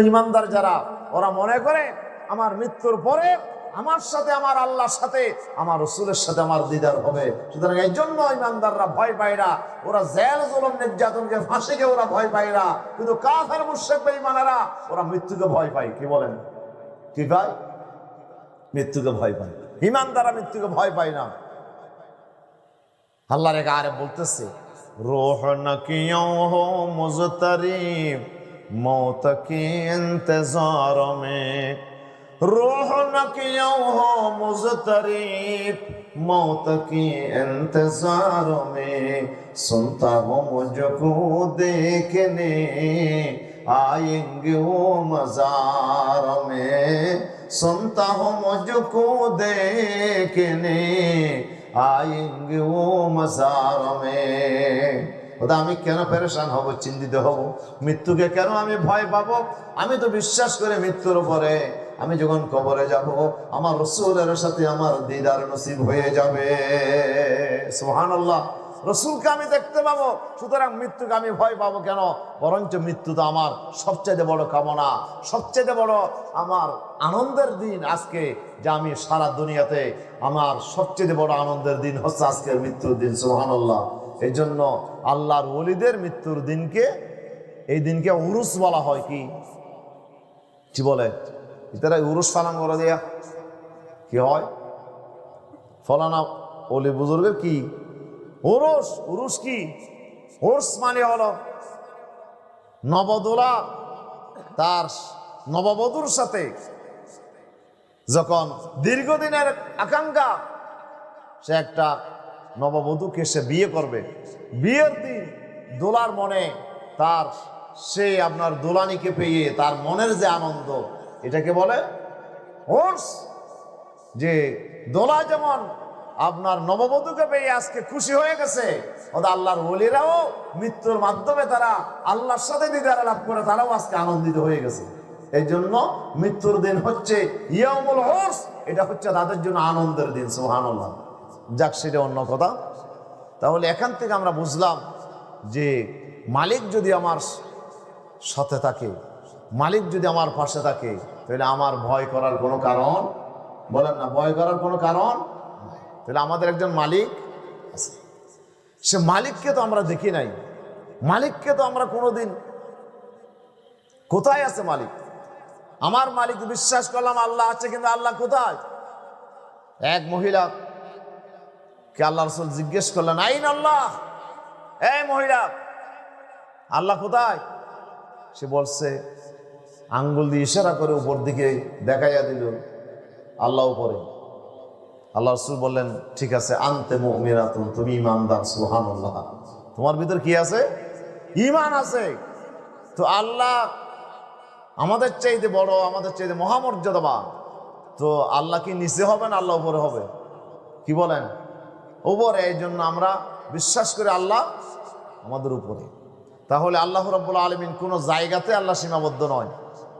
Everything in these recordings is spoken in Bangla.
ইমানদার যারা, ওরা মনে করে আমার মৃত্যুর পরে আমার সাথে, আমার আল্লাহর সাথে, আমার রসুলের সাথে আমার দিদার হবে। সুতরাং এই জন্য ইমানদাররা ভয় পায় না। ওরা জেল, জলম, নির্যাতনকে ফাঁসিকে ওরা ভয় পায় না। কিন্তু কাফের মুর্শেক বেঈমানেরা, ওরা মৃত্যুকে ভয় পায়। কি বলেন? কি পায় মৃত্যুকে ভয় পায়। ইমানদাররা মৃত্যুকে ভয় পায় না। আল্লাহ রেখা আরে বলতেছে, রোহ নাকি মুজতারিফ मौत की इंतजार में रूह न क्यों हो मुजतरीब मौत की इंतजार में सुनता हूँ मुझको देखने आएंगे वो मजार में सुनता हूँ मुझको देखने आएंगे वो मजार में ওটা আমি কেন পেরেশান হব, চিন্তিত হব? মৃত্যুকে কেন আমি ভয় পাবো? আমি তো বিশ্বাস করে মৃত্যুর উপরে আমি যখন কবরে যাব, আমার রসুলের সাথে আমার দিদার নসিব হয়ে যাবে। সুবহানাল্লাহ। রসুলকে আমি দেখতে পাবো, সুতরাং মৃত্যুকে আমি ভয় পাবো কেন? বরঞ্চ মৃত্যু তো আমার সবচেয়ে বড় কামনা সবচেয়ে বড় আমার আনন্দের দিন আজকে, যে আমি সারা দুনিয়াতে আমার সবচেয়ে বড় আনন্দের দিন হচ্ছে আজকের মৃত্যুর দিন। সুহানাল্লাহ এই জন্য আল্লাহর ওলিদের মৃত্যুর দিনকে, এই দিনকে উরুস বলা হয় কি? কি বলে? ইতারা উরুস পালন করে দেয়া। কি হয়? ফলানা অলি বুজুর্গের কি? উরুস উরুস কি? উর্স মানে হলো নবদোলা তার নববধূর সাথে যখন দীর্ঘদিনের আকাঙ্ক্ষা, সে একটা নববধূকে সে বিয়ে করবে? বিয়ের দিন দোলার মনে তার সে আপনার দোলানিকে পেয়ে তার মনের যে আনন্দ, এটাকে বলে হোর্স। যে দোলা যেমন আপনার নববধূকে পেয়ে আজকে খুশি হয়ে গেছে, ওদের আল্লাহর ওলিরাও মৃত্যুর মাধ্যমে তারা আল্লাহর সাথে দিদার লাভ করে তারাও আজকে আনন্দিত হয়ে গেছে। এই জন্য মৃত্যুর দিন হচ্ছে ইয়ামুল হোর্স, এটা হচ্ছে তাদের জন্য আনন্দের দিন সুহানুল্লাহ যাক, সেটা অন্য কথা। তাহলে এখান থেকে আমরা বুঝলাম যে মালিক যদি আমার সাথে থাকে, মালিক যদি আমার পাশে থাকে, তাহলে আমার ভয় করার কোনো কারণ, বলেন না, ভয় করার কোনো কারণ তাহলে আমাদের একজন মালিক আছে। সে মালিককে তো আমরা দেখি নাই। মালিককে তো আমরা কোনোদিন, কোথায় আছে মালিক? আমার মালিক বিশ্বাস করলাম আল্লাহ আছে, কিন্তু আল্লাহ কোথায়? এক মহিলা কে আল্লাহ রসুল জিজ্ঞেস করলেন, আইন আল্লাহ? এ মহিলা, আল্লাহ কোথায়? সে বলছে, আঙ্গুল দিয়ে ইশারা করে উপর দিকে দেখাইয়া দিল, আল্লাহ উপরে। আল্লাহ রসুল বললেন, ঠিক আছে, আনতে মুমিনাতুন, তুমি ইমানদার, সুবহানাল্লাহ। তোমার ভিতর কি আছে? ইমান আছে। তো আল্লাহ আমাদের চাইতে বড়, আমাদের চাইতে মহামর্যাদাবান। তো আল্লাহ কি নিচে হবে না আল্লাহ উপরে হবে? কি বলেন? উপরে এই জন্য আমরা বিশ্বাস করি আল্লাহ আমাদের উপরে। তাহলে আল্লাহ রব্বুল আলমিন কোনো জায়গাতে আল্লাহ সীমাবদ্ধ নয়।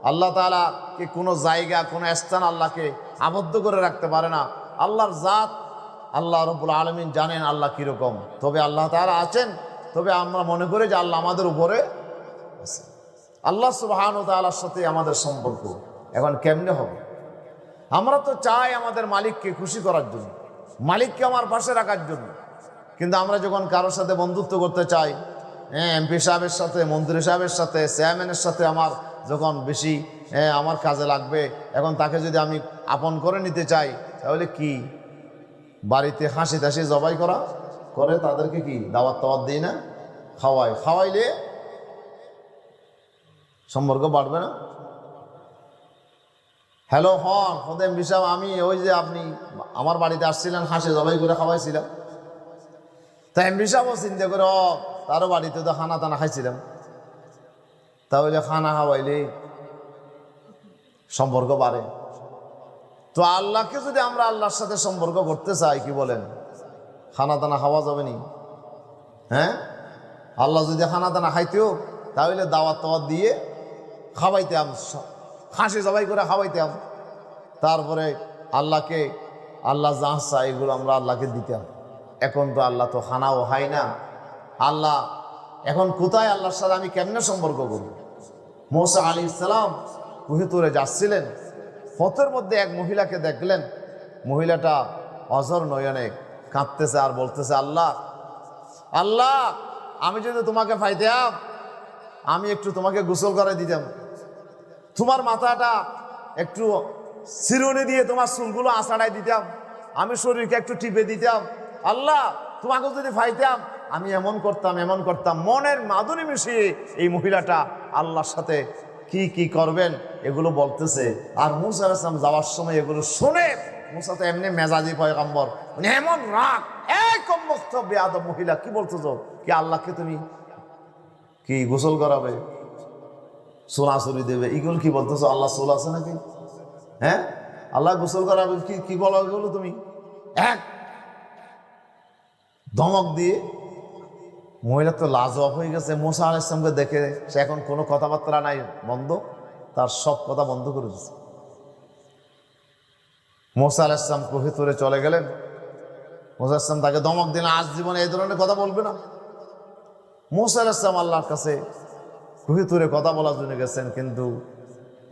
আল্লাহ তালা কি কোনো জায়গা, কোনো স্থান আল্লাহকে আবদ্ধ করে রাখতে পারে না। আল্লাহর জাত আল্লাহ রব্বুল আলমিন জানেন আল্লাহ কীরকম। তবে আল্লাহ তালা আছেন, তবে আমরা মনে করি যে আল্লাহ আমাদের উপরে আছে। আল্লাহ সুবাহান তালার সাথে আমাদের সম্পর্ক। এখন কেমনে হবে? আমরা তো চাই আমাদের মালিককে খুশি করার জন্য। মালিককে আমার পাশে রাখার জন্য। কিন্তু আমরা যখন কারোর সাথে বন্ধুত্ব করতে চাই হ্যাঁ এমপি সাহেবের সাথে মন্ত্রী সাহেবের সাথে চেয়ারম্যানের সাথে আমার যখন বেশি হ্যাঁ, আমার কাজে লাগবে এখন তাকে যদি আমি আপন করে নিতে চাই তাহলে কি? বাড়িতে হাসি তাসি জবাই করা? করে তাদেরকে কি? দাওয়াত তাওয়াত দিই না? খাওয়াই। খাওয়াইলে সম্পর্ক বাড়বে না? হ্যালো হন হদেম বিষয় আমি ওই যে আপনি আমার বাড়িতে আসছিলেন, হাসি জবাই করে খাওয়াইছিলাম। তা এমপি সাহেবও চিন্তা করে তারও বাড়িতে তো খানা টানা খাইছিলাম। তাহলে খানা খাওয়াইলে সম্পর্ক বাড়ে। তো আল্লাহকে যদি আমরা আল্লাহর সাথে সম্পর্ক করতে চাই, কি বলেন? খানা দানা খাওয়া যাবে নি? হ্যাঁ? আল্লাহ যদি খানা দানা খাইতেও, তাহলে দাওয়াত তাওয়াত দিয়ে খাওয়াইতাম খাসি জবাই করে খাওয়াইতাম তারপরে আল্লাহকে আল্লাহ যা চাই এগুলো আমরা আল্লাহকে দিতাম। এখন তো আল্লাহ তো খানাও হয় না। আল্লাহ, এখন কোথায় আল্লাহর সাথে আমি কেমনে সম্পর্ক করব মোসা আলী ইসলাম কুহিতুরে যাচ্ছিলেন। পথের মধ্যে এক মহিলাকে দেখলেন। মহিলাটা অজর নয়নে কাঁদতেছে আর বলতেছে, আল্লাহ আল্লাহ, আমি যদি তোমাকে পাইতাম, আমি একটু তোমাকে গোসল করে দিতাম। তোমার মাথাটা একটু সিরুনি দিয়ে তোমার চুলগুলো আষাড়াই দিতাম, আমি শরীরকে একটু টিপে দিতাম, আল্লাহ তোমাকে যদি পাইতাম আমি এমন করতাম এমন করতাম, মনের মাধুরী মিশিয়ে এই মহিলাটা আল্লাহর সাথে কি কি করবেন এগুলো বলতেছে। আর মুসা যাওয়ার সময় এগুলো শুনে মুসা তো এমনি মেজাজি পয়গম্বর মানে এমন রাগ, এক আদম মহিলা, কি বলতেছো? কি আল্লাহকে তুমি কি গোসল করাবে? সোনাচুরি দেবে, এগুলো কি বলতেছো? আল্লাহ সোল আছে নাকি? হ্যাঁ? আল্লাহ গোসল করাবে কি কি বলা এগুলো তুমি? এক, ধমক দিয়ে, মহিলা তো লাজবাব হয়ে গেছে। মোসা আল ইসলামকে দেখে সে এখন কোনো কথাবার্তা নাই, বন্ধ। তার সব কথা বন্ধ করে দিচ্ছে মোসা আল ইসলাম ভিতরে চলে গেলেন। মোসা ইসলাম তাকে দমক দিলেন, আজ জীবনে এই ধরনের কথা বলবে না। মোসা আল ইসলাম আল্লাহর কাছে ভিতরে কথা বলার জন্য গেছেন, কিন্তু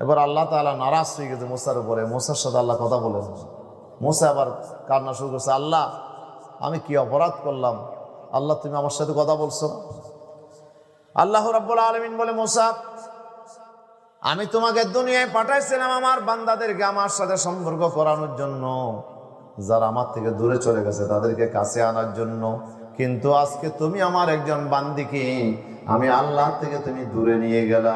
এবার আল্লাহ তাআলা নারাজ হয়ে গেছে মোসার উপরে। মোসার সাথে আল্লাহ কথা বলেন। মোসা আবার কান্না শুরু করছে, আল্লাহ, আমি কি অপরাধ করলাম? আল্লাহ, তুমি আমার সাথে কথা বলছো? আল্লাহ রাব্বুল আলমিন বলে, মোসা, আমি তোমাকে দুনিয়ায় পাঠাইছিলাম আমার বান্দাদেরকে আমার সাথে সম্পর্ক করানোর জন্য, যারা আমার থেকে দূরে চলে গেছে তাদেরকে কাছে আনার জন্য। কিন্তু আজকে তুমি আমার একজন বান্দিকে, আমি আল্লাহ থেকে তুমি দূরে নিয়ে গেলা।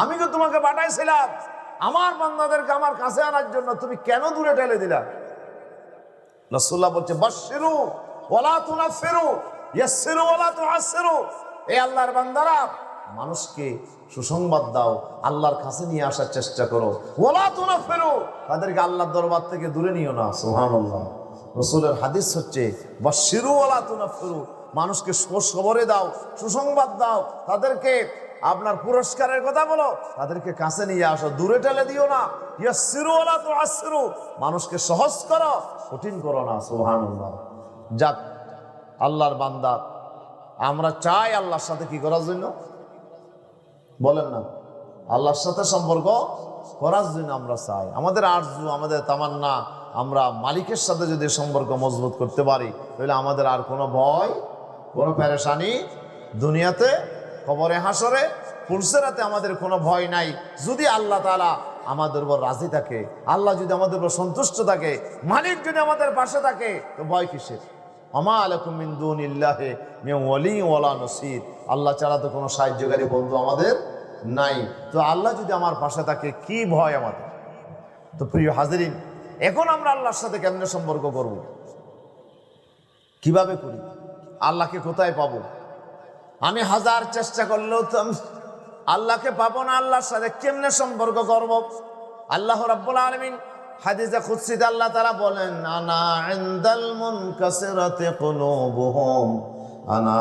আমি তো তোমাকে পাঠাইছিলাম। আমার বান্দাদেরকে আমার কাছে আনার জন্য তুমি কেন দূরে ঠেলে দিলা? রসুল্লাহ বলছে বাসিরু ওলা তুনা ফেরু ইয়াসিরু ওলা তুআসিরু এই আল্লাহর বান্দারা, মানুষকে সুসংবাদ দাও, আল্লাহর কাছে নিয়ে আসার চেষ্টা করো। ওলা তুনা ফেরু তাদেরকে আল্লাহর দরবার থেকে দূরে নিও না, সুবহানাল্লাহ। রসুলের হাদিস হচ্ছে বাসিরু ওলা তুনা ফেরু মানুষকে খবরে দাও, সুসংবাদ দাও, তাদেরকে আপনার পুরস্কারের কথা বলো, তাদেরকে কাছে নিয়ে আসো, দূরে ঠেলে দিও না। মানুষকে সহজ করো, কঠিন করো না, সুবহানাল্লাহ। যাক, আল্লাহর বান্দা, আমরা চাই আল্লাহর সাথে কি করার জন্য? বলেন না। আল্লাহর সাথে সম্পর্ক করার জন্য আমরা চাই। আমাদের আরজু, আমাদের তামান্না, আমরা মালিকের সাথে যদি সম্পর্ক মজবুত করতে পারি, তাহলে আমাদের আর কোনো ভয়, কোনো প্যারেশানি দুনিয়াতে খবরে হাসরে পুরসেরাতে আমাদের কোনো ভয় নাই। যদি আল্লাহ তালা আমাদের উপর রাজি থাকে, আল্লাহ যদি আমাদের উপর সন্তুষ্ট থাকে, মালিক যদি আমাদের পাশে থাকে, তো ভয় কিসের? আমা আলাকুম মিন দুনিল্লাহি মিন ওয়ালা নসির। আল্লাহ ছাড়া তো কোনো সাহায্যকারী বন্ধু আমাদের নাই। তো আল্লাহ যদি আমার পাশে থাকে, কি ভয় আমাদের? তো প্রিয় হাজিরিন, এখন আমরা আল্লাহর সাথে কেমনে সম্পর্ক করব? কীভাবে করি? আল্লাহকে কোথায় পাবো? আমি হাজার চেষ্টা করলেও তো আল্লাহকে পাবো না, আল্লাহর সাথে কেমনে সম্পর্ক করব? আল্লাহ রাব্বুল আলামিন হাদিসে কুদসিতে আল্লাহ তাআলা বলেন, আনা ইনদাল মুনকাসিরাতি কুলুবুহুম, আনা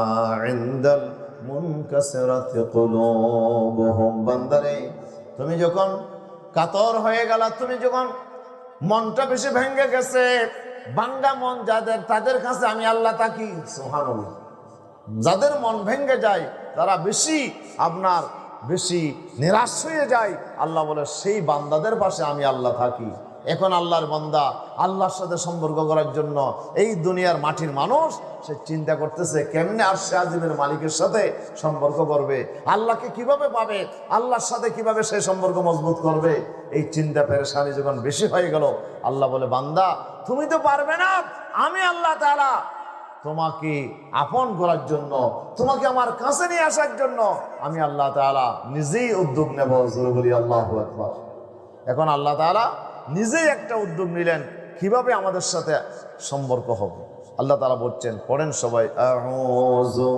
ইনদাল মুনকাসিরাতি কুলুবুহুম। বান্দারে, তুমি যখন কাতর হয়ে গেল, তুমি যখন মনটা বেশি ভেঙে গেছে বাঙ্গা মন যাদের, তাদের কাছে আমি আল্লাহ তাকি সুবহানাল্লাহ। যাদের মন ভেঙ্গে যায়, তারা বেশি আপনার বেশি নিরাশ হয়ে যায়। আল্লাহ বলে, সেই বান্দাদের পাশে আমি আল্লাহ থাকি। এখন আল্লাহর বান্দা আল্লাহর সাথে সম্পর্ক করার জন্য এই দুনিয়ার মাটির মানুষ, সে চিন্তা করতেছে, কেমনে আর সে আজিমের মালিকের সাথে সম্পর্ক করবে? আল্লাহকে কীভাবে পাবে? আল্লাহর সাথে কীভাবে সে সম্পর্ক মজবুত করবে? এই চিন্তা পেরেশানি যখন বেশি হয়ে গেল, আল্লাহ বলে, বান্দা, তুমি তো পারবে না। আমি আল্লাহ তাআলা তোমাকে আপন করার জন্য, তোমাকে আমার কাছে নিয়ে আসার জন্য আমি আল্লাহ তাআলা নিজেই উদ্যোগ নেব বলি আল্লাহ আকবার। এখন আল্লাহ তাআলা নিজেই একটা উদ্যোগ নিলেন, কীভাবে আমাদের সাথে সম্পর্ক হবে? আল্লাহ তালা বলছেন, পড়েন সবাই, আউযু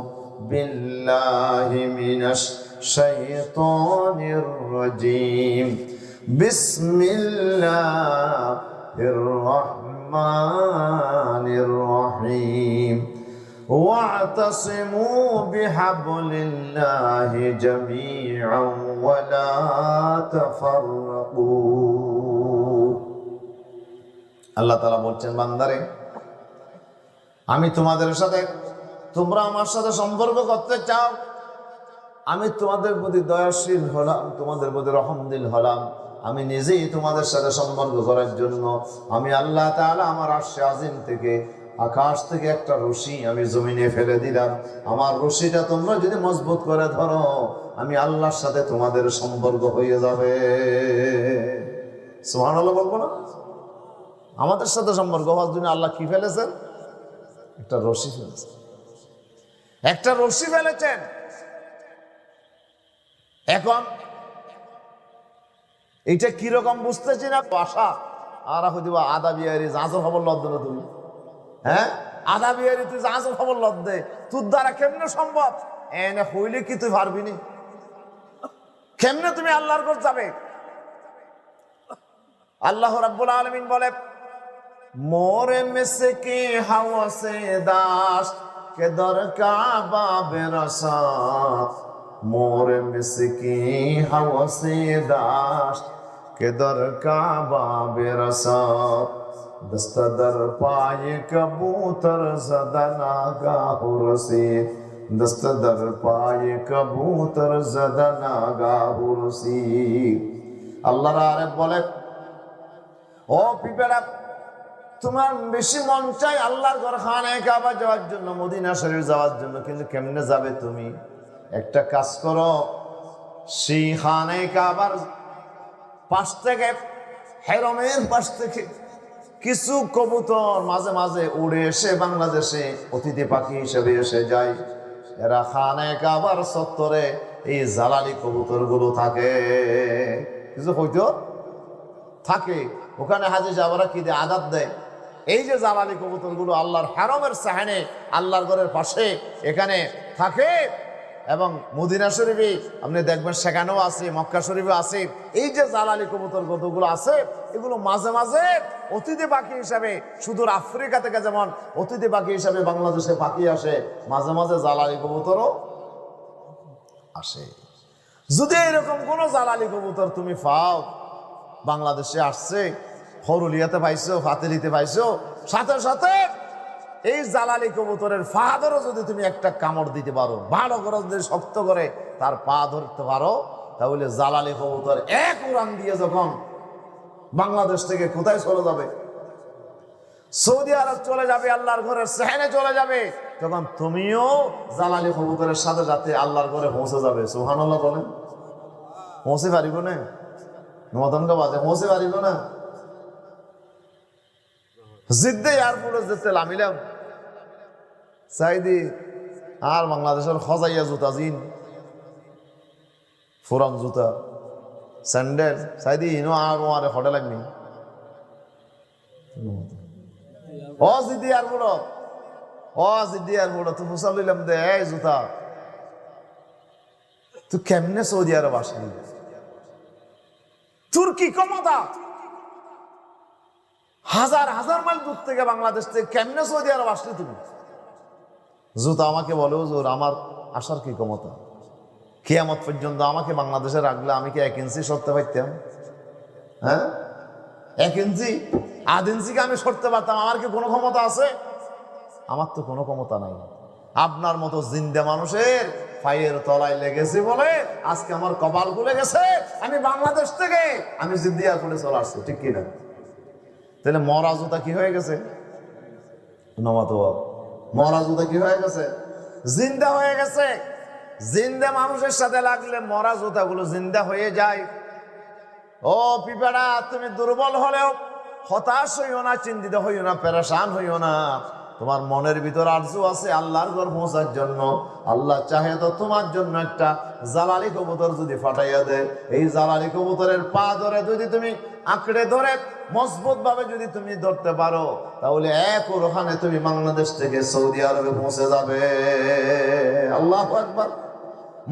বিল্লাহি মিনাশ الشيطان الرجيم بسم الله الرحمن الرحيم واعتصموا بحبل الله جميعا ولا تفرقوا আল্লাহ তালা বলছেন বান্দারে আমি তোমাদের সাথে তোমরা আমার সাথে সম্পর্ক করতে চাও আমি তোমাদের প্রতি দয়াশীল হলাম তোমাদের প্রতি রহমদিল হলাম আমি নিজেই তোমাদের সাথে সম্পর্ক করার জন্য, আমি আল্লাহ তাআলা আমার আশে আজিম থেকে, আকাশ থেকে একটা রশি আমি জমিনে ফেলে দিলাম। আমার রশিটা তোমরা যদি মজবুত করে ধরো, আমি আল্লাহর সাথে তোমাদের সম্পর্ক হয়ে যাবে। সুবহানাল্লাহ বলব না? আমাদের সাথে সম্পর্ক হওয়ার জন্য আল্লাহ কি ফেলেছেন? একটা রশি ফেলেছেন। একটা রশি ফেলেছেন। এখন এইটা কীরকম বুঝতেছি না? বাসা। আর হইতে আদা বিহারি জাঁচো খবর লদ্দ না তুমি? হ্যাঁ? আদা বিহারি, তুই জাঁচো খবর লদ্দে তোর দ্বারা কেমনে সম্ভব? এনে হইলে কি তুই পারবি নি? কেমনে তুমি আল্লাহর ঘর যাবে? আল্লাহ রাব্বুল আলমিন বলে, মোরে মিসে কি হাওয়া সে দাস, কে দর কাবা বেরসা। মোরে মিসে কি হাওয়া کہ در کعبہ بے رسات دست در پائے کبوتر زدنا گاہ رسی دست در پائے کبوتر زدنا گاہ আল্লাহর আরে বলে ও পিপেরা তোমার বেশি মন চাই আল্লাহর ঘর খানায় কাবা যাওয়ার জন্য, মদিনা শরীর যাওয়ার জন্য, কিন্তু কেমনে যাবে তুমি? একটা কাজ করো, সেই খানায় কাবার পাশ থেকে, হেরমের পাশ থেকে কিছু কবুতর মাঝে মাঝে উড়ে এসে বাংলাদেশে অতিথি পাখি হিসেবে এসে যায়। এরা খানায় কাবার সত্তরে এই জালালি কবুতরগুলো থাকে। কিছু হইতো থাকে। ওখানে হাজি যাবারা কি দিয়ে? আদাব দেয়। এই যে জালালি কবুতরগুলো আল্লাহর হারমের সাহানে, আল্লাহর ঘরের পাশে এখানে থাকে। এবং মদিনা শরীফে আপনি দেখবেন সেখানেও আছে, মক্কা শরীফে আছে। এই যে জালালি কবুতর কতগুলো আছে, এগুলো মাঝে মাঝে অতিথি পাখি হিসাবে সুদূর আফ্রিকা থেকে যেমন অতিথি পাখি হিসাবে বাংলাদেশে পাখি আসে, মাঝে মাঝে জালালি কবুতরও আসে। যদি এরকম কোন জালালি কবুতর তুমি পাও, বাংলাদেশে আসছে হরুলিয়াতে পাইছো, ফাতেলিতে পাইছো, সাথে সাথে এই জালালি কবুতরের ধরো যদি তুমি একটা কামড় দিতে পারো, ভালো করে যদি শক্ত করে তার পা ধরতে পারো, তাহলে জালালি কবুতর এক উড়ান দিয়ে যখন বাংলাদেশ থেকে কোথায় চলে যাবে? সৌদি আরব চলে যাবে, আল্লাহর ঘরের সেহেনে চলে যাবে, তখন তুমিও জালালি কবুতরের সাথে যাতে আল্লাহর ঘরে পৌঁছে যাবে। সুহানাল্লাহ বলেন। পৌঁছে পারিব না? মদনকে বাজে, পৌঁছে পারিব না? জিদ্দে এয়ারপোর্টে যেতে লামিলাম চাইদি আর বাংলাদেশের খজাইয়া জুতা, জিন। ফুরান জুতা, স্যান্ডেল। চাইদি ইনো আর ওয়ারে হটে লাগনি? ও জিদ্দি এয়ারপোর্ট ও জিদ্দি এয়ারপোর্ট তুই ফুসাল লইলাম দে, এই জুতা। তুই কেমনে সৌদি আরব আসলি? তোর কি ক্ষমতা? হাজার হাজার মাইল দূর থেকে বাংলাদেশ থেকে কেমনে সৌদি আরব আসলে তুমি? জুতা আমাকে বলে হুজুর আমার আসার কি ক্ষমতা? কেয়ামত পর্যন্ত আমাকে বাংলাদেশে রাখলে আমি কি এক ইঞ্চি সরতে পারতাম? হ্যাঁ? এক ইঞ্চি? আধ ইঞ্চিকে আমি সরতে পারতাম, আমার কি কোনো ক্ষমতা আছে? আমার তো কোনো ক্ষমতা নাই। আপনার মতো জিন্দা মানুষের পায়ের তলায় লেগেছে বলে আজকে আমার কপাল খুলে গেছে। আমি বাংলাদেশ থেকে, আমি জিন্দিয়া করে চলে আসছি, ঠিক কিনা? তাহলে মরা কি হয়ে গেছে? নমাত মরা কি হয়ে গেছে? জিন্দা হয়ে গেছে। জিন্দা মানুষের সাথে লাগলে মরা জুতাগুলো জিন্দা হয়ে যায়। ও পিপাড়া, তুমি দুর্বল হলেও হতাশ হইও না, চিন্তিত হইও না পেরাসান হইও না। তোমার মনের ভিতর আরজু আছে আল্লাহর ঘর পৌঁছার জন্য। আল্লাহ চাহে তো তোমার জন্য একটা জালালি কবুতর যদি ফাটাইয়া দেয়। এই জালালি কবুতরের পা ধরে যদি তুমি আঁকড়ে ধরে মজবুত ভাবে যদি তুমি ধরতে পারো, তাহলে এক ওখানে তুমি বাংলাদেশ থেকে সৌদি আরবে পৌঁছে যাবে। আল্লাহ একবার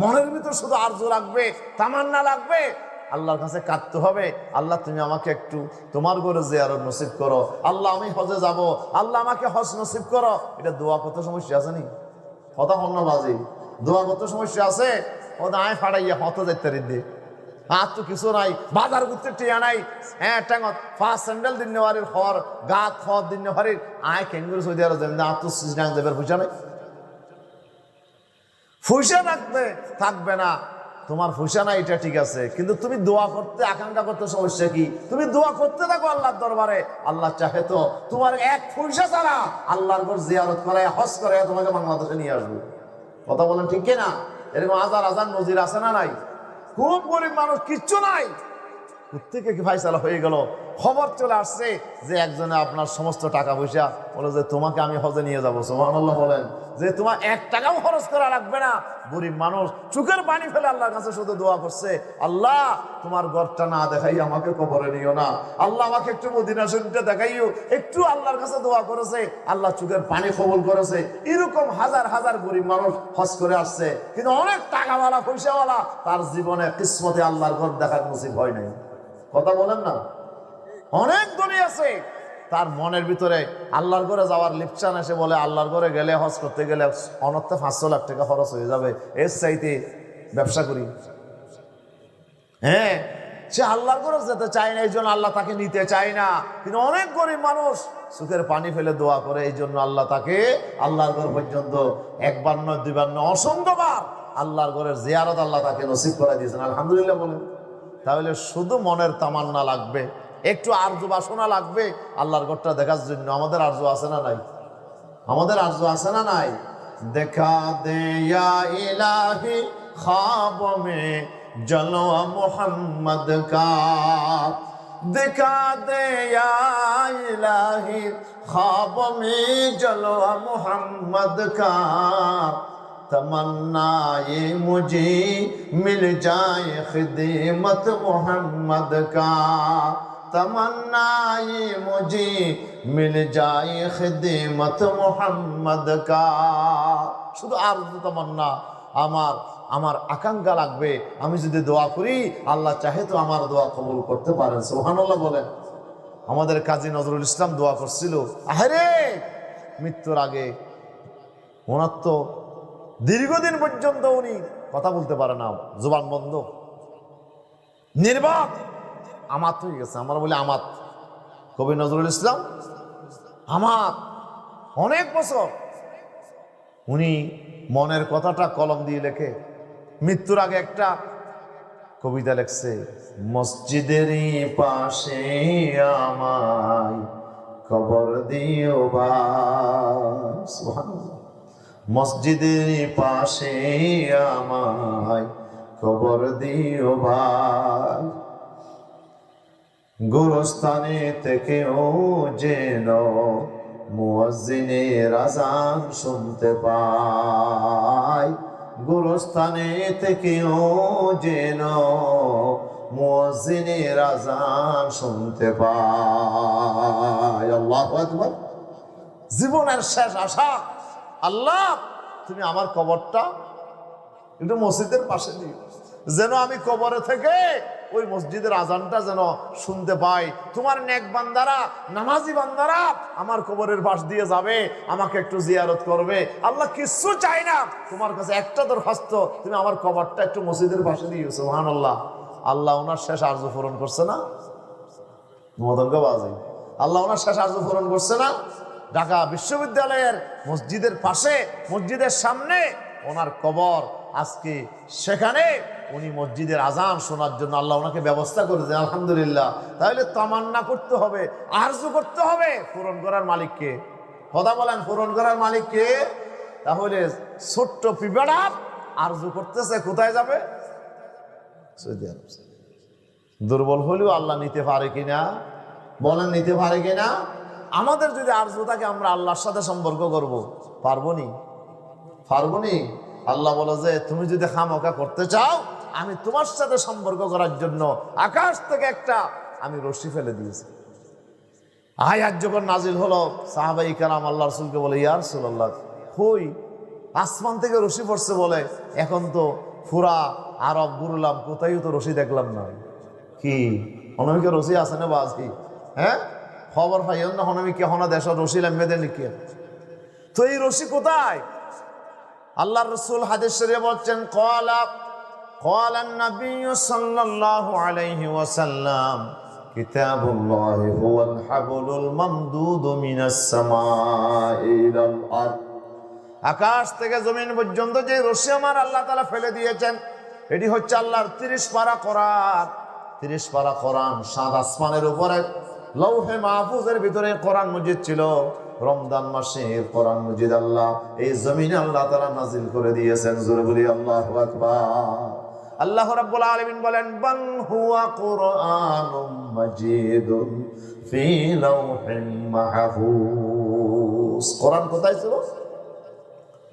মনের ভিতর শুধু আর্য লাগবে, তামান্না লাগবে আল্লাহর কাছে কাঁদতে হবে। আল্লাহ, তুমি আমাকে একটু তোমার ঘরে জিয়ারত নসিব করো। আল্লাহ, আমি হজে যাব। আল্লাহ, আমাকে হজ নসিব করো। এটা দোয়া কত সমস্যা আছে নি? কথা অন্য বাজি। দোয়া কত সমস্যা আছে? ও আয় ফাড়াইয়া হত যাইতে রিদ্দি আর তো কিছু নাই। বাজার করতে টিয়া নাই। হ্যাঁ টাঙ্গত ফার্স্ট স্যান্ডেল দিন নেওয়ারির হর গাত হর দিন নেওয়ারির। আয় কেঙ্গুর সৌদি আরব যেমন আর তো সিজনাং দেবের পয়সা নাই। ফুসা রাখবে থাকবে না। তোমার ফুসা না এটা ঠিক আছে। কিন্তু তুমি দোয়া করতে, আকাঙ্ক্ষা করতে সমস্যা কি? তুমি দোয়া করতে থাকো আল্লাহর দরবারে। আল্লাহ চাহে তো তোমার এক ফুসা ছাড়া আল্লাহর ঘর জিয়ারত করে হজ করে তোমাকে বাংলাদেশে নিয়ে আসব। কথা বলেন ঠিক না এরকম আজার হাজার নজির আছে না নাই? খুব গরিব মানুষ, কিচ্ছু নাই। প্রত্যেকে কি ফাইসালা হয়ে গেল? খবর চলে আসছে যে একজনে আপনার সমস্ত টাকা পয়সা বলে যে, তোমাকে আমি হজে নিয়ে যাব। সোহানুল্লাহ বলেন। যে, তোমার এক টাকাও খরচ করা লাগবে না। গরিব মানুষ চোখের পানি ফেলে আল্লাহর কাছে শুধু দোয়া করছে, আল্লাহ, তোমার ঘরটা না দেখাই আমাকে কবরে নিও না। আল্লাহ আমাকে একটু মদিনা শরীফটা দেখাইও। একটু আল্লাহর কাছে দোয়া করেছে, আল্লাহ চোখের পানি কবল করেছে। এরকম হাজার হাজার গরিব মানুষ হজ করে আসছে, কিন্তু অনেক টাকাওয়ালা, পয়সাওয়ালা, তার জীবনে কিসমতে আল্লাহর ঘর দেখার নসিব হয় নাই। কথা বলেন না। অনেক দলি আছে। তার মনের ভিতরে আল্লাহর ঘরে যাওয়ার লিপচান এসে বলে, আল্লাহর ঘরে গেলে, হজ করতে গেলে অনর্থে পাঁচশো লাখ টাকা খরচ হয়ে যাবে। এর চাইতে ব্যবসা করি। হ্যাঁ সে আল্লাহর ঘরে যেতে চায় না, এই জন্য আল্লাহ তাকে নিতে চায় না। কিন্তু অনেক গরিব মানুষ। সুখের পানি ফেলে দোয়া করে, এই জন্য আল্লাহ তাকে আল্লাহর ঘর পর্যন্ত একবার নয়, দুইবার নয়, অসংখ্যবার আল্লাহর ঘরের জিয়ারত আল্লাহ তাকে নসিব করে দিয়েছেন। আলহামদুলিল্লাহ বলেন। তাহলে শুধু মনের তামান্না লাগবে। একটু আরজু বাসনা লাগবে। আল্লাহর ঘরটা দেখার জন্য আমাদের আরজু আছে না নাই? আমাদের আরজু আছে না নাই? দেখা দেয়া ইলাহি খাব মে জলওয়া মোহাম্মদ কা। দেখা দেয়া ইলাহি খাব মে জলওয়া মোহাম্মদ কা। তমন্নায়ে মুজি মিল যায় جائے خدمت محمد تمنائی مجھے مل جائے خدمت মোহাম্মদ কা। শুধু আর তামান্না, আমার আমার আকাঙ্ক্ষা লাগবে, আমি যদি দোয়া করি, আল্লাহ চাহে তো আমার দোয়া কবুল করতে পারেন সোহানাল্লাহ বলেন। আমাদের কাজী নজরুল ইসলাম দোয়া করছিল, আহরে, মৃত্যুর আগে, ওনার তো দীর্ঘদিন পর্যন্ত উনি কথা বলতে পারে না, জোবান বন্ধ। নির্বাক। আমাত হয়ে গেছে। আমরা বলি আমাত। কবি নজরুল ইসলাম? আমাত। অনেক বছর। উনি মনের কথাটা কলম দিয়ে লেখে। মৃত্যুর আগে একটা কবিতা লেখছে, মসজিদেরই পাশে আমায় খবর দিও। মসজিদের পাশে আমায় খবর দিও ভাই গোরস্থানে থেকেও যেন মুয়াজ্জিনের আজান শুনতে পাই। গোরস্থানে থেকেও যেন মুয়াজ্জিনের আজান শুনতে পাই। আল্লাহু আকবার। জীবনের শেষ আশা আল্লাহ, তুমি আমার কবরটা একটু মসজিদের পাশে দিও। যেন আমি কবরে থেকে ওই মসজিদের আজানটা যেন শুনতে পাই। তোমার নেক বান্দারা, নামাজি বান্দারা আমার কবরের পাশ দিয়ে যাবে, আমাকে একটু জিয়ারত করবে। আল্লাহ কিচ্ছু চাই না। তোমার কাছে একটা দরখাস্ত, তুমি আমার কবরটা একটু মসজিদের পাশে দিও সোহান আল্লাহ আল্লাহ ওনার শেষ আর্য পূরণ করছে না? মদঙ্গবাজি আল্লাহ ওনার শেষ আর্য পূরণ করছে না? ঢাকা বিশ্ববিদ্যালয়ের মসজিদের পাশে, মসজিদের সামনে ওনার কবর আজকে সেখানে উনি মসজিদের আজান শোনার জন্য আল্লাহ ওনাকে ব্যবস্থা করেছেন আলহামদুলিল্লাহ। তাহলে তামান্না করতে হবে আরজু করতে হবে পূরণ করার মালিককে। কথা বলেন পূরণ করার মালিককে। তাহলে ছোট্ট পিপাড়া আরজু করতেছে, কোথায় যাবে? দুর্বল হলেও আল্লাহ নিতে পারে কিনা? বলেন, নিতে পারে কিনা? আমাদের যদি আর্য থাকে, আমরা আল্লাহর সাথে সম্পর্ক করব। পারব নি? পারব নি? আল্লাহ বলে যে, তুমি যদি খামকা করতে চাও আমি তোমার সাথে সম্পর্ক করার জন্য আকাশ থেকে একটা আমি রশি ফেলে দিয়েছি। আয়াত যখন নাজিল হলো, সাহাবাই কালাম আল্লাহ রসুলকে বলে ইয়ার রসুল্লাহ হই আসমান থেকে রশি পড়ছে বলে। এখন তো ফুরা, আরব ঘুরলাম কোথায় তো রশি দেখলাম না। কি? হনমিকে রশি আছে না বাজি? হ্যাঁ? খবর পাইও না হনমিকে হনা দেশ রশি লাম্বে দেন কি তো এই রশি কোথায়? আল্লাহ রসুল হাদিস শরীফে বলছেন কলা قال النبي صلى الله عليه وسلم كتاب الله هو الحبل الممدود من السماء إلى الأرض আকাশ থেকে জমিন পর্যন্ত যে রশি আমার আল্লাহ তালা ফেলে দিয়েছেন এটি হচ্ছে আল্লাহর তিরিশ পারা কোরআন তিরিশ পারা কোরআন সাত আসমানের উপরে লৌহে মাহফুজের ভিতরে কোরআন মজিদ ছিল রমজান মাসে কোরআন মজিদ আল্লাহ এই জমিনে আল্লাহ তারা নাজিল করে দিয়েছেন জোরে বলি আল্লাহ আকবার আল্লাহ রাব্বুল আলামিন বলেন, বাল হুয়া কুরআনুম মাজিদুন ফি লাউহিন মাহফুজ। কোরআন কোথায় ছিল?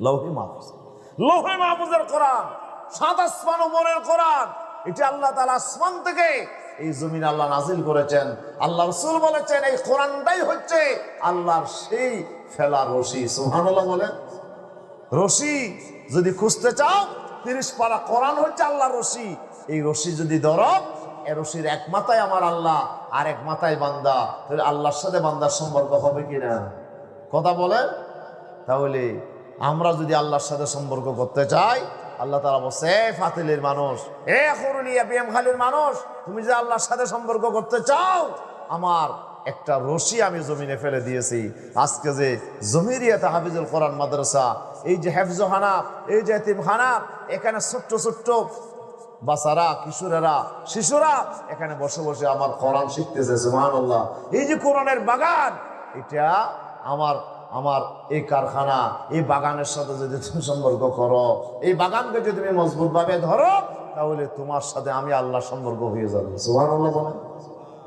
লৌহে মাহফুজ। লৌহে মাহফুজের কোরআন, সাত আসমান উপরের কোরআন। এটা আল্লাহ তাআলা আসমান থেকে এই জমিন আল্লাহ নাজিল করেছেন। আল্লাহ রসুল বলেছেন, এই কোরআনটাই হচ্ছে আল্লাহর সেই ফেলার রশি। সুবহানাল্লাহ বলেন। রশি যদি খুঁজতে চাও তিরিশ পারা কোরআন হচ্ছে আল্লাহ রশি। এই রশি যদি ধরো, এ রশির এক মাথায় আমার আল্লাহ, আর এক মাথায় বান্দা। তাহলে আল্লাহর সাথে বান্দার সম্পর্ক হবে কিনা? কথা বলেন তাহলে আমরা যদি আল্লাহর সাথে সম্পর্ক করতে চাই, আল্লাহ তারা বলছে, "এ ফাতিলের মানুষ, এ হরুলিয়া বিএম খালির মানুষ, তুমি যে আল্লাহর সাথে সম্পর্ক করতে চাও, আমার একটা রশি আমি জমিনে ফেলে দিয়েছি। আজকে যে জমিরিয়াতে হাফিজুল কোরআন মাদ্রাসা এই যে হেফজহানা এই যে এতিমখানা এখানে ছোট্ট ছোট্ট বাচ্চারা, কিশোরেরা, শিশুরা এখানে বসে বসে আমার কোরআন শিখতেছে, সুবহানাল্লাহ। এই যে কোরআনের বাগান, এটা আমার আমার এই কারখানা, এই বাগানের সাথে যদি তুমি সম্পর্ক করো, এই বাগানকে যদি তুমি মজবুত ভাবে ধরো, তাহলে তোমার সাথে আমি আল্লাহর সম্পর্ক হয়ে যাবে। সুবহানাল্লাহ বলেন।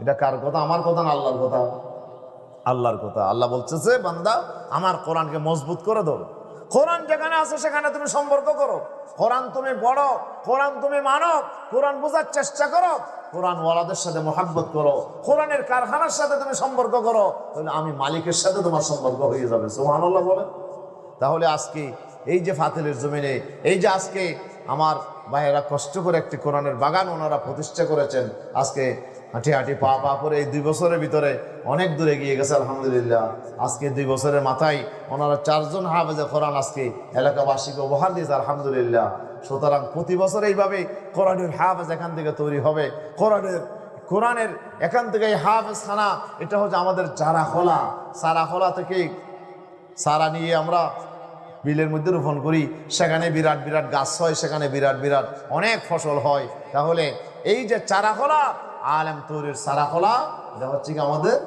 এটা কার কথা? আমার কথা না আল্লাহর কথা? আল্লাহর কথা। আল্লাহ বলতেছে, বান্দা, আমার কোরআনকে মজবুত করে ধরো। কোরআন যেখানে আছে, সেখানে তুমি সম্পর্ক করো। কোরআন তুমি বড় কোরআন তুমি মানব কোরআন বোঝার চেষ্টা করো কোরআন ওয়ালাদের সাথে মোহাব্বত করো, কোরআনের কারখানার সাথে তুমি সম্পর্ক করো, তাহলে আমি মালিকের সাথে তোমার সম্পর্ক হয়ে যাবে। সুবহানাল্লাহ বলেন। তাহলে আজকে এই যে ফাতিলের জমিনে, এই যে আজকে আমার ভাইয়েরা কষ্ট করে একটি কোরআনের বাগান ওনারা প্রতিষ্ঠা করেছেন, আজকে হাঁটি হাঁটি পা পা করে এই দুই বছরের ভিতরে অনেক দূরে গিয়ে গেছে, আলহামদুলিল্লাহ। আজকে দুই বছরের মাথায় ওনারা চারজন হাফেজে কোরআন আজকে এলাকাবাসীকে উপহার দিয়েছে, আলহামদুলিল্লাহ। সুতরাং প্রতি বছর এইভাবে কোরআনের হাফেজ এখান থেকে তৈরি হবে। কোরআনের কোরআনের এখান থেকে এই হাফেজ খানা, এটা হচ্ছে আমাদের চারা খোলা চারা খোলা থেকে সারা নিয়ে আমরা বিলের মধ্যে রোপণ করি। সেখানে বিরাট বিরাট গাছ হয়, সেখানে বিরাট বিরাট অনেক ফসল হয়। তাহলে এই যে চারাখোলা আলেম তৈরির চারাখোলা এটা হচ্ছে কি আমাদের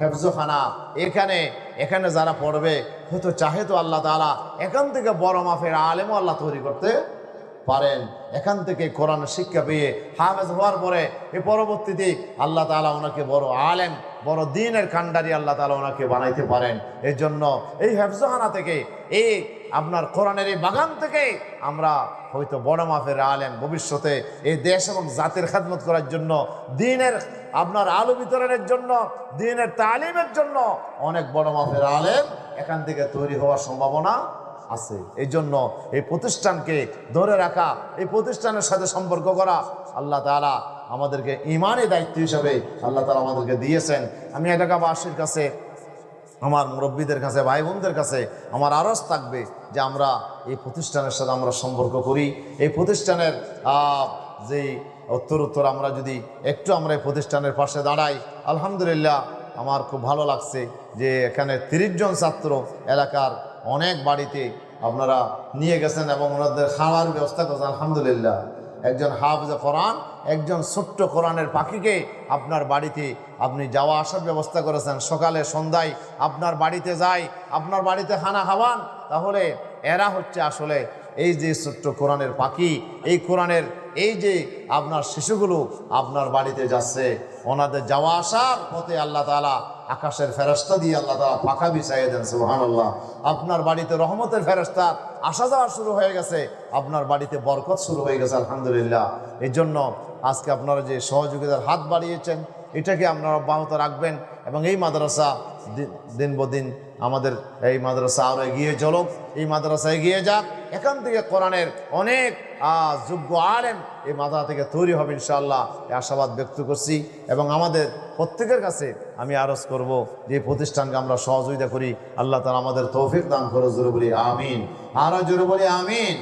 হেফজখানা। এখানে এখানে যারা পড়বে, হয়তো চাহে তো আল্লাহ তালা এখান থেকে বড় মাফের আলেমও আল্লাহ তৈরি করতে পারেন। এখান থেকে কোরআন শিক্ষা পেয়ে হাফেজ হওয়ার পরে এ পরবর্তীতে আল্লাহ তালা ওনাকে বড় আলেম, বড় দিনের কান্ডারি আল্লাহ তালা ওনাকে বানাইতে পারেন। এর জন্য এই হেফজহানা থেকে এই আপনার কোরআনের এই বাগান থেকে আমরা হয়তো বড় মাফের আলেম ভবিষ্যতে এই দেশ এবং জাতির খাদমত করার জন্য, দিনের আপনার আলো বিতরণের জন্য, দিনের তালিমের জন্য অনেক বড় মাফের আলেম এখান থেকে তৈরি হওয়ার সম্ভাবনা আছে। এই জন্য এই প্রতিষ্ঠানকে ধরে রাখা, এই প্রতিষ্ঠানের সাথে সম্পর্ক করা আল্লাহ তালা আমাদেরকে ইমানই দায়িত্ব হিসাবে আল্লাহ তালা আমাদেরকে দিয়েছেন। আমি এলাকাবাসীর কাছে আমার মুরব্বীদের কাছে ভাই বোনদের কাছে আমার আরজ থাকবে যে আমরা এই প্রতিষ্ঠানের সাথে আমরা সম্পর্ক করি। এই প্রতিষ্ঠানের যেই উত্তর উত্তর আমরা যদি একটু আমরা এই প্রতিষ্ঠানের পাশে দাঁড়াই, আলহামদুলিল্লাহ আমার খুব ভালো লাগছে যে এখানে তিরিশ জন ছাত্র এলাকার অনেক বাড়িতে আপনারা নিয়ে গেছেন এবং ওনাদের খাওয়ার ব্যবস্থা করেছেন, আলহামদুলিল্লাহ। একজন হাফজে কোরআন একজন ছোট্ট কোরআনের পাখিকে আপনার বাড়িতে আপনি যাওয়া আসার ব্যবস্থা করেছেন। সকালে, সন্ধ্যায় আপনার বাড়িতে যাই আপনার বাড়িতে খানা খাওয়ান, তাহলে এরা হচ্ছে আসলে এই যে ছোট্ট কোরআনের পাখি, এই কোরআনের এই যে আপনার শিশুগুলো আপনার বাড়িতে যাচ্ছে, ওনাদের যাওয়া আসার পথে আল্লাহ তালা আকাশের ফেরস্তা দিয়ে আল্লাহ তালা পাখা বিছাইয়ে দেন সুহান আল্লাহ আপনার বাড়িতে রহমতের ফেরস্তা আসা যাওয়া শুরু হয়ে গেছে, আপনার বাড়িতে বরকত শুরু হয়ে গেছে, আলহামদুলিল্লাহ। এই জন্য আজকে আপনারা যে সহযোগিতার হাত বাড়িয়েছেন, এটাকে আপনারা অব্যাহত রাখবেন এবং এই মাদ্রাসা দিন- দিন বদিন আমাদের এই মাদ্রাসা আরও এগিয়ে চলুক, এই মাদ্রাসা এগিয়ে যাক, এখান থেকে কোরআনের অনেক যোগ্য আলেম এই মাদ্রাসা থেকে তৈরি হবে ইনশাআল্লাহ। আশাবাদ ব্যক্ত করছি এবং আমাদের প্রত্যেকের কাছে আমি আরজ করব যে প্রতিষ্ঠানকে আমরা সহযোগিতা করি। আল্লাহ তালা আমাদের তৌফিক দান করে, জোরে বলি আমিন। আরও জোরে বলি আমিন।